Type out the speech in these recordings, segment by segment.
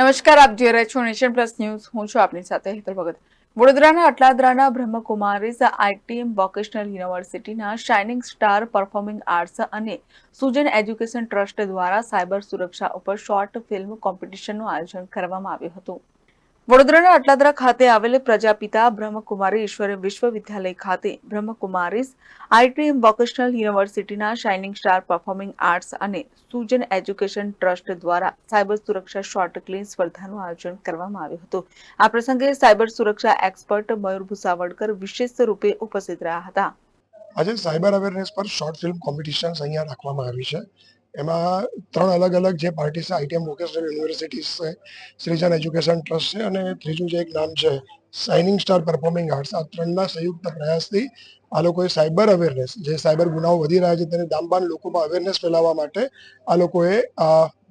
નમસ્કાર, આપ જોઈ રહ્યા છો નેશન પ્લસ ન્યૂઝ. હું છું આપની સાથે હેતલ ભગત. વડોદરાના અટલાદરાના બ્રહ્મકુમારીઝ આઈટીએમ વોકેશનલ યુનિવર્સિટીના શાઇનિંગ સ્ટાર પરફોર્મિંગ આર્ટ્સ અને સુજન એજ્યુકેશન ટ્રસ્ટ દ્વારા સાયબર સુરક્ષા ઉપર શોર્ટ ફિલ્મ કોમ્પિટિશનનું આયોજન કરવામાં આવ્યું હતું. વડોદરાના અટલાદરા ખાતે આવેલ પ્રજાપિતા બ્રહ્મકુમારી ઈશ્વર વિશ્વવિદ્યાલય ખાતે બ્રહ્મકુમારીઝ આઈટીએમ વોકેશનલ યુનિવર્સિટીના શાઇનિંગ સ્ટાર પરફોર્મિંગ આર્ટ્સ અને સુજન એજ્યુકેશન ટ્રસ્ટ દ્વારા સાયબર સુરક્ષા શોર્ટ ક્લીન સ્પર્ધાનું આયોજન કરવામાં આવ્યું હતું. આ પ્રસંગે સાયબર સુરક્ષા એક્સપર્ટ મયુર ભુસાવડકર વિશેષ રૂપે ઉપસ્થિત રહ્યા હતા. આજે સાયબર અવેરનેસ પર શોર્ટ ફિલ્મ કોમ્પિટિશન્સ અહીંયા રાખવામાં આવી છે. એમાં ત્રણ અલગ અલગ જે પાર્ટી છે આઈટીએમ વોકેશનલ યુનિવર્સિટીઝ છે શ્રીજન એજ્યુકેશન ટ્રસ્ટ છે અને ત્રીજું જે એક નામ છે શાઇનિંગ સ્ટાર પરફોર્મિંગ આર્ટ્સ આ ત્રણના સંયુક્ત પ્રયાસથી આ લોકોએ સાયબર અવેરનેસ જે સાયબર ગુનાઓ વધી રહ્યા છે, તેને દામબાન લોકોમાં અવેરનેસ ફેલાવવા માટે આ લોકોએ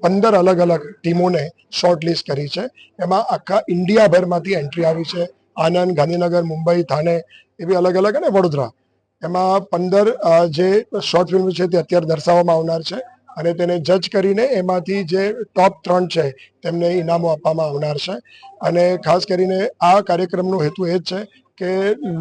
પંદર અલગ અલગ ટીમોને શોર્ટ લિસ્ટ કરી છે. એમાં આખા ઇન્ડિયાભરમાંથી એન્ટ્રી આવી છે, આનંદ, ગાંધીનગર, મુંબઈ થાણે એવી અલગ અલગ અને વડોદરા. એમાં પંદર જે શોર્ટ ફિલ્મ છે તે અત્યારે દર્શાવવામાં આવનાર છે. અને તેને જજ કરીને એમાંથી જે ટોપ ત્રણ છે, તેમને ઇનામો આપવામાં આવનાર છે. અને ખાસ કરીને આ કાર્યક્રમનો હેતુ એ જ છે કે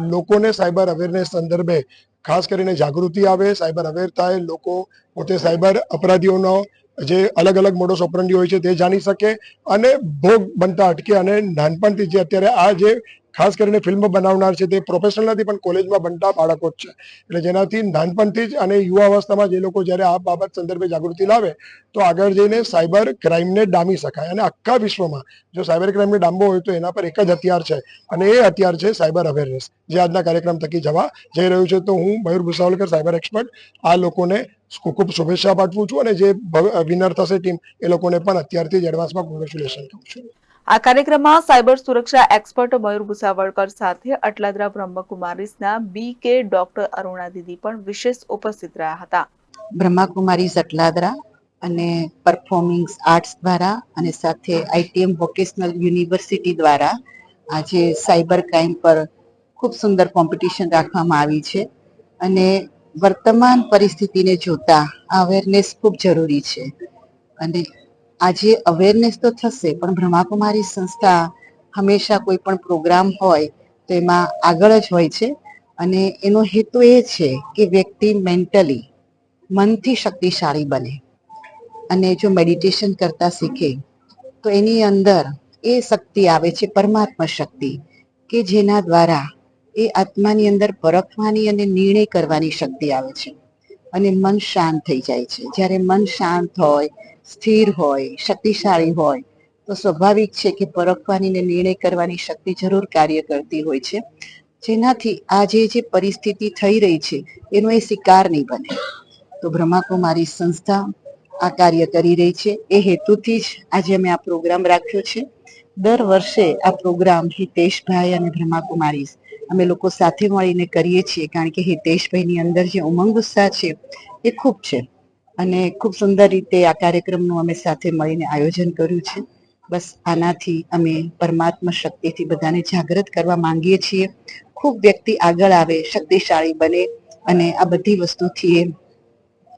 લોકોને સાયબર અવેરનેસ સંદર્ભે ખાસ કરીને જાગૃતિ આવે, સાયબર અવેર થાય, લોકો પોતે સાયબર અપરાધીઓનો જે અલગ અલગ મોડો સોપરંડી હોય છે તે જાણી શકે અને ભોગ બનતા અટકે અને નાનપણથી જે અત્યારે આ જે ખાસ કરીને ફિલ્મ બનાવનાર છે તે પ્રોફેશનલ નથી, પણ કોલેજમાં બનતા બાળકો જ છે. એટલે જેનાથી નાનપણથી જ અને યુવા અવસ્થામાં જે લોકો જ્યારે આ બાબત સંદર્ભે જાગૃતિ લાવે, તો આગળ જઈને સાયબર ક્રાઇમને ડામી શકાય. અને આખા વિશ્વમાં જો સાયબર ક્રાઇમને ડામવો હોય તો એના પર એક જ હથિયાર છે. અને એ હથિયાર છે સાયબર અવેરનેસ જે આજના કાર્યક્રમ થકી જવા જઈ રહ્યું છે, તો હું મયુર ભુસાવલકર, સાયબર એક્સપર્ટ આ લોકોને ખૂબ શુભેચ્છા પાઠવું છું અને જે વિનર થશે ટીમ એ લોકોને પણ અત્યારથી જ એડવાન્સમાં કોંગ્રેચ્યુલેશન કહું છું. આ કાર્યક્રમમાં સાયબર સુરક્ષા એક્સપર્ટ મયુર ભુસાવળકર સાથે અટલાદરા બ્રહ્મકુમારીઝના બી કે ડોક્ટર અરુણા દીદી પણ વિશેષ ઉપસ્થિત રહ્યા હતા. બ્રહ્માકુમારી અટલાદરા અને પરફોર્મિંગ આર્ટ્સ દ્વારા અને સાથે આઈટીએમ વોકેશનલ યુનિવર્સિટી દ્વારા આજે સાયબર ક્રાઇમ પર ખૂબ સુંદર કોમ્પિટિશન રાખવામાં આવી છે અને વર્તમાન પરિસ્થિતિને જોતા અવેરનેસ ખૂબ જરૂરી છે. અને આજે અવેરનેસ તો થશે, પણ બ્રહ્માકુમારી સંસ્થા હંમેશા કોઈ પણ પ્રોગ્રામ હોય તો એમાં આગળ જ હોય છે. અને એનો હેતુ એ છે કે વ્યક્તિ મેન્ટલી મનથી શક્તિશાળી બને. અને જો મેડિટેશન કરતા શીખે, તો એની અંદર એ શક્તિ આવે છે, પરમાત્મા શક્તિ, કે જેના દ્વારા એ આત્માની અંદર પરખવાની અને નિર્ણય કરવાની શક્તિ આવે છે. અને મન શાંત થઈ જાય છે. જ્યારે મન શાંત હોય, સ્થિર હોય, શક્તિશાળી હોય, તો સ્વાભાવિક છે કે પરખવાની ને નિર્ણય કરવાની શક્તિ જરૂર કાર્ય કરતી હોય છે. જેનાથી આજે જે પરિસ્થિતિ થઈ રહી છે, એનો એ શિકાર નહીં બને. તો બ્રહ્માકુમારી સંસ્થા આ કાર્ય કરી રહી છે. એ હેતુથી જ આજે અમે આ પ્રોગ્રામ રાખ્યો છે. દર વર્ષે આ પ્રોગ્રામ હિતેશભાઈ અને બ્રહ્માકુમારી અમે લોકો સાથે મળીને કરીએ છીએ, કારણ કે હિતેશભાઈની અંદર જે ઉમંગ ઉત્સાહ છે, એ ખૂબ છે. અને ખૂબ સુંદર રીતે આ કાર્યક્રમનું અમે સાથે મળીને આયોજન કર્યું છે. બસ આનાથી અમે પરમાત્મા શક્તિથી બધાને જાગૃત કરવા માંગીએ છીએ. ખૂબ વ્યક્તિ આગળ આવે, શક્તિશાળી બને અને આ બધી વસ્તુથી એ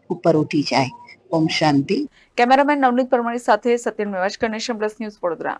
ઉપર ઉઠી જાય. ઓમ શાંતિ. કેમેરામેન નવનીત પરમાણી સાથે Satyan Mevaj nation plus news Vadodara.